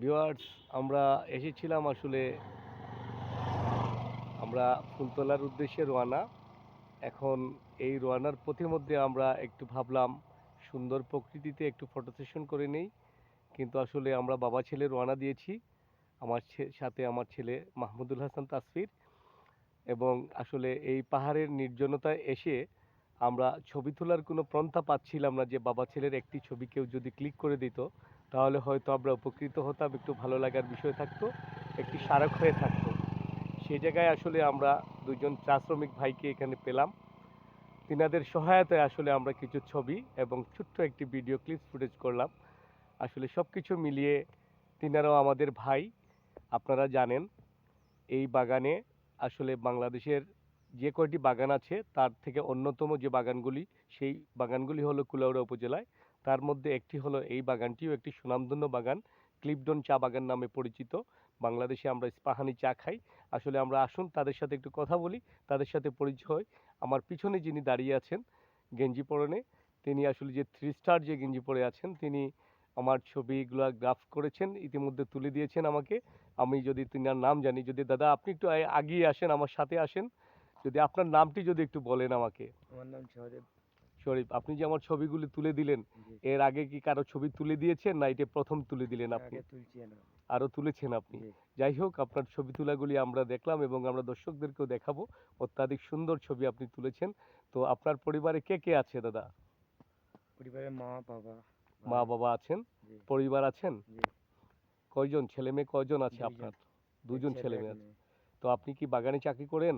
Viewers আমরা এসেছিলাম আসলে আমরা ফুলতলার উদ্দেশ্যে রোয়ানা এখন এই রোয়ানার পথে মধ্যে আমরা একটু ভাবলাম, সুন্দর প্রকৃতিতে একটু ফটো সেশন করে নেই। কিন্তু আসলে আমরা বাবা ছেলে রোয়ানা দিয়েছি, আমার সাথে আমার ছেলে মাহমুদুল হাসান তাসফির। এবং আসলে এই পাহাড়ের নির্জনতায় এসে আমরা ছবি তোলার কোনো পন্থা পাচ্ছিলাম না যে বাবা ছেলের একটি ছবি কেউ যদি ক্লিক করে দিত তাহলে হয়তো আমরা উপকৃত হতাম, একটু ভালো লাগার বিষয় থাকতো, একটি স্মারক হয়ে থাকতো। সেই জায়গায় আসলে আমরা দুজন চা শ্রমিক ভাইকে এখানে পেলাম। তিনাদের সহায়তায় আসলে আমরা কিছু ছবি এবং ছোট্ট একটি ভিডিও ক্লিপ ফুটেজ করলাম। আসলে সব কিছু মিলিয়ে তিনারাও আমাদের ভাই, আপনারা জানেন, এই বাগানে আসলে বাংলাদেশের যে কয়টি বাগান আছে, তার থেকে অন্যতম যে বাগানগুলি, সেই বাগানগুলি হলো কুলাউড়া উপজেলায়। তার মধ্যে একটি হলো এই বাগানটিও একটি সুনামধন্য বাগান, ক্লিপডন চা বাগান নামে পরিচিত। বাংলাদেশে আমরা ইস্পাহানি চা খাই। আসলে আমরা আসুন, তাদের সাথে একটু কথা বলি, তাদের সাথে পরিচয়। আমার পিছনে যিনি দাঁড়িয়ে আছেন গেঞ্জি পরনে তিনি আসলে যে থ্রি স্টার যে গেঞ্জি পরে আছেন, তিনি আমার ছবিগুলো গ্রাফ করেছেন, ইতিমধ্যে তুলে দিয়েছেন আমাকে। আমি যদি তিনার নাম জানি, যদি দাদা আপনি একটু আগিয়ে আসেন, আমার সাথে আসেন যদি আপনার নামটি যদি একটু বলেন আমাকে। আমার নাম সহদেব শরীফ আপনি যে আমার ছবিগুলি তুলে দিলেন এর আগে কি কারও ছবি তুলে দিয়েছেন না এটা প্রথম তুলে দিলেন আপনি? আরও তুলেছেন আপনি। যাই হোক আপনার ছবি তোলাগুলি আমরা দেখলাম এবং আমরা দর্শকদেরকেও দেখাবো। অত্যাধিক সুন্দর ছবি আপনি তুলেছেন। তো আপনার পরিবারে কে কে আছে দাদা? পরিবারের মা বাবা। মা বাবা আছেন? পরিবার আছেন? কয়জন? ছেলে মেয়ে কয়জন আছে আপনার? দুজন ছেলে মেয়ে আছে। তো আপনি কি বাগানে চাকরি করেন?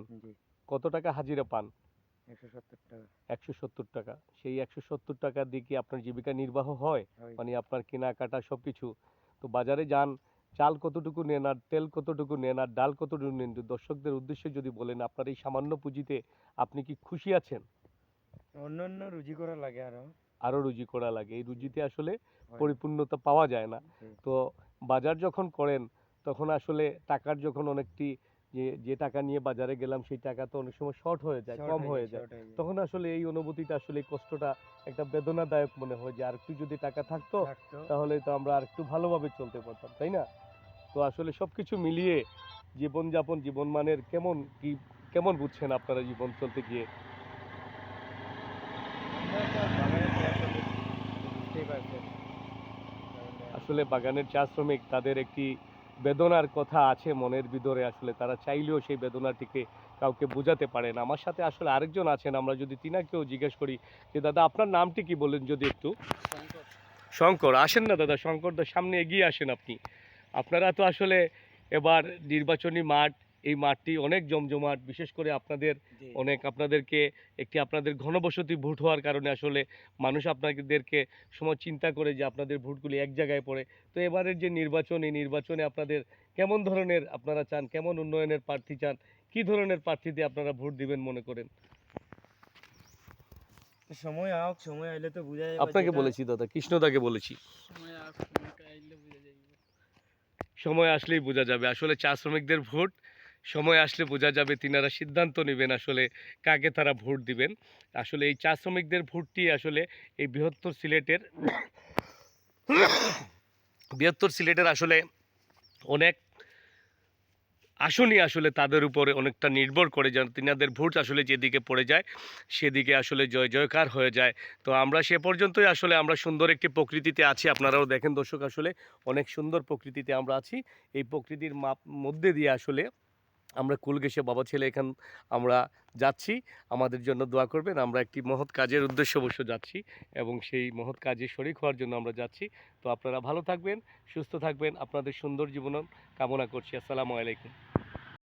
কত টাকা হাজিরা পান? একশো সত্তর টাকা। একশো সত্তর টাকা। সেই একশো সত্তর টাকা দিয়ে কি আপনার জীবিকা নির্বাহ হয়। মানে আপনার কেনাকাটা সব কিছু তো বাজারে যান চাল কতটুকু নেন আর তেল কতটুকু নেন আর ডাল কতটুকু নেন দর্শকদের উদ্দেশ্যে যদি বলেন আপনার এই সামান্য পুঁজিতে আপনি কি খুশি আছেন? অন্য অন্য রুজি করা লাগে আরও। আরও রুজি করা লাগে। এই রুজিতে আসলে পরিপূর্ণতা পাওয়া যায় না। তো বাজার যখন করেন তখন আসলে টাকার যখন অনেকটি যে যে টাকা নিয়ে বাজারে গেলাম সেই টাকা তো অনেক সময় শর্ট হয়ে যায় কম হয়ে যায়। তখন আসলে এই অনুভূতিটা আসলে এই কষ্টটা একটা বেদনাদায়ক মনে হয় যে আর একটু যদি টাকা থাকতো তাহলে তো আমরা আর একটু ভালোভাবে চলতে পারতাম তাই না? তো আসলে সব কিছু মিলিয়ে জীবনযাপন জীবনমানের কেমন কি কেমন বুঝছেন আপনারা জীবন চলতে গিয়ে? আসলে বাগানের চা শ্রমিক তাদের একটি বেদনার কথা আছে মনের ভিতরে, আসলে তারা চাইলেও সেই বেদনাটিকে কাউকে বোঝাতে পারেন আমার সাথে আসলে আরেকজন আছেন, আমরা যদি তিনাকেও জিজ্ঞেস করি যে, দাদা, আপনার নামটি কি বলেন যদি একটু? শঙ্কর। আসেন না, দাদা, শঙ্কর দা, সামনে এগিয়ে আসেন আপনি। আপনারা তো আসলে এবার নির্বাচনী মাঠ এই মাঠটি অনেক জমজমাট বিশেষ করে আপনাদের অনেক আপনাদেরকে একটি আপনাদের ঘনবসতি ভোট হওয়ার কারণে আসলে মানুষ আপনাদেরকে সময় চিন্তা করে যে আপনাদের ভোটগুলি এক জায়গায় পড়ে। তো এবারের যে নির্বাচন এই নির্বাচনে আপনাদের কেমন ধরনের আপনারা চান কেমন উন্নয়নের প্রার্থী চান কি ধরনের প্রার্থীতে আপনারা ভোট দিবেন মনে করেন? সময় আওক সময় আইলে তো বুঝা যাবে আপনাকে বলেছি দাদা কৃষ্ণদাকে বলেছি। আইলে বুঝা সময় আসলেই বোঝা যাবে। আসলে চা শ্রমিকদের ভোট সময় আসলে বোঝা যাবে তিনারা সিদ্ধান্ত নেবেন আসলে কাকে তারা ভোট দিবেন। আসলে এই চা শ্রমিকদের ভোটটি আসলে এই বৃহত্তর সিলেটের বৃহত্তর সিলেটের আসলে অনেক আসনই আসলে তাদের উপরে অনেকটা নির্ভর করে যেন তিনাদের ভোট আসলে যেদিকে পড়ে যায়, সেদিকে আসলে জয় জয়কার হয়ে যায়। তো আমরা সে পর্যন্তই আসলে আমরা সুন্দর একটি প্রকৃতিতে আছি। আপনারাও দেখেন দর্শক, আসলে অনেক সুন্দর প্রকৃতিতে আমরা আছি। এই প্রকৃতির মাপ মধ্যে দিয়ে আসলে আমরা কুল গেছে বাবা ছেলে এখান, আমরা যাচ্ছি। আমাদের জন্য দোয়া করবেন। আমরা একটি মহৎ কাজের উদ্দেশ্য অবশ্য যাচ্ছি এবং সেই মহৎ কাজে শরিক হওয়ার জন্য আমরা যাচ্ছি। তো আপনারা ভালো থাকবেন, সুস্থ থাকবেন। আপনাদের সুন্দর জীবন কামনা করছি। আসসালামু আলাইকুম।